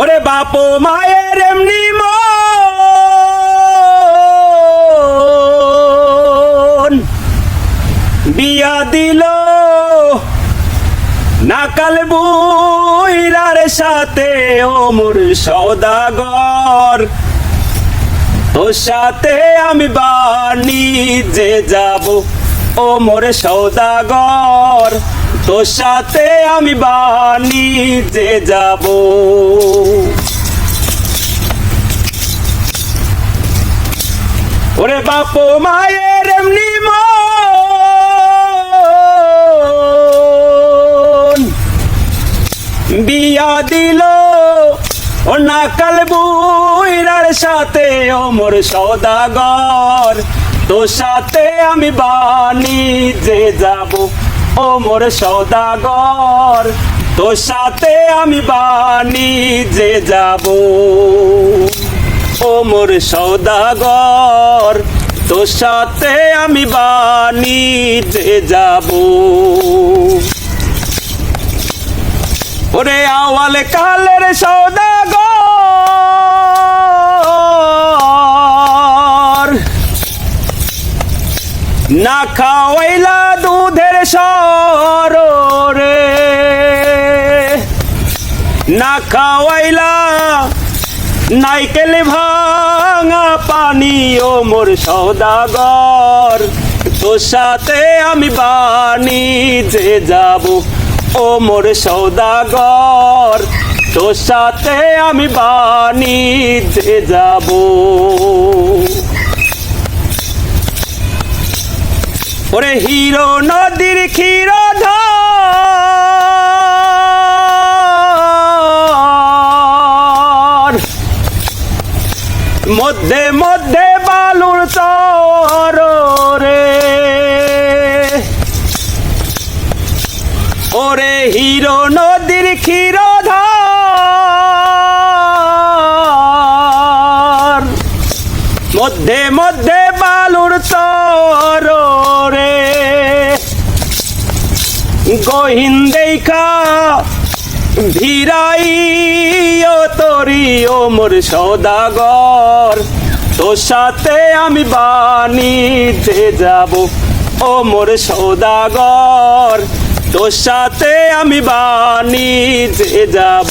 ওরে বাপ মায়ের এমনি মন। বিয়া দিল নাকাল বুইরার সাথে ও মোর সৌদাগর তোর সাথে আমি বাণিজ্যে যাব ও মোর সৌদাগর তোর সাথে আমি বাণিজ্যে যাব। ওরে বাপ মায়ের এমনি মন। বিয়া দিল ও নাকাল বুইরার সাথে অমর সৌদাগর। তোর সাথে আমি বাণিজ্যে যাব। ওমর সৌদাগর, তোর সাথে আমি বাণিজ্যে যাব। ওমর সৌদাগর, তোর সাথে আমি বাণিজ্যে যাব। ওরে আওয়াল কালের সৌদাগর, না খাওয়াইলা দুধের সর রে। না খাওয়াইলা নাইকেল ভাঙা পানি ও মোর সৌদাগর তোর সাথে আমি বাণিজ্যে যাব ও মোর সৌদাগর তোর সাথে আমি বাণিজ্যে যাব। ওরে হিরো নদীর ক্ষীরধর। মধ্যে মধ্যে বালুর চর রে। ওরে হিরো নদীর ক্ষীরধর। মধ্যে মধ্যে বালুর চর রে গহিন দেখা ভিরাই তরি ও মোর সৌদাগর। তোর সাথে আমি বাণিজ্যে যাব ও মোর সৌদাগর। তোর সাথে আমি বাণিজ্যে যাব।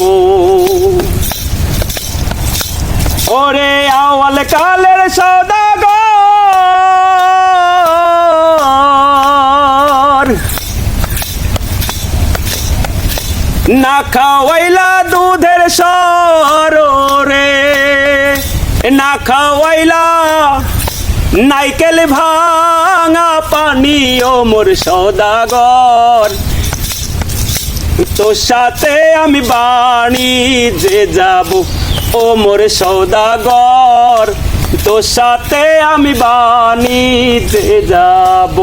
ওরে আওয়াল কালের সৌদাগর। না খাওয়াইলা দুধের সর রে না খাওয়াইলা নাইকেল ভাঙা পানি ও মোর সদাগর। তোর সাথে আমি বাণী যে যাব ও মোর সৌদাগর তোর সাথে আমি বাণিজ্যে যাব।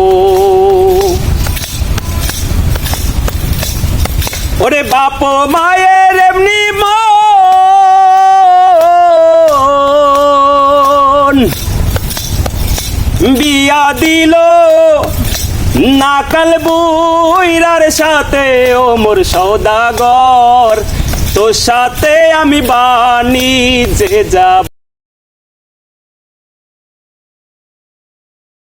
ওরে বাপ মায়ের এমনি মন। বিয়া দিল নাকাল বুইরার সাথে ও মোর সৌদাগর। তোর সাথে আমি বাণিজ্যে যাব।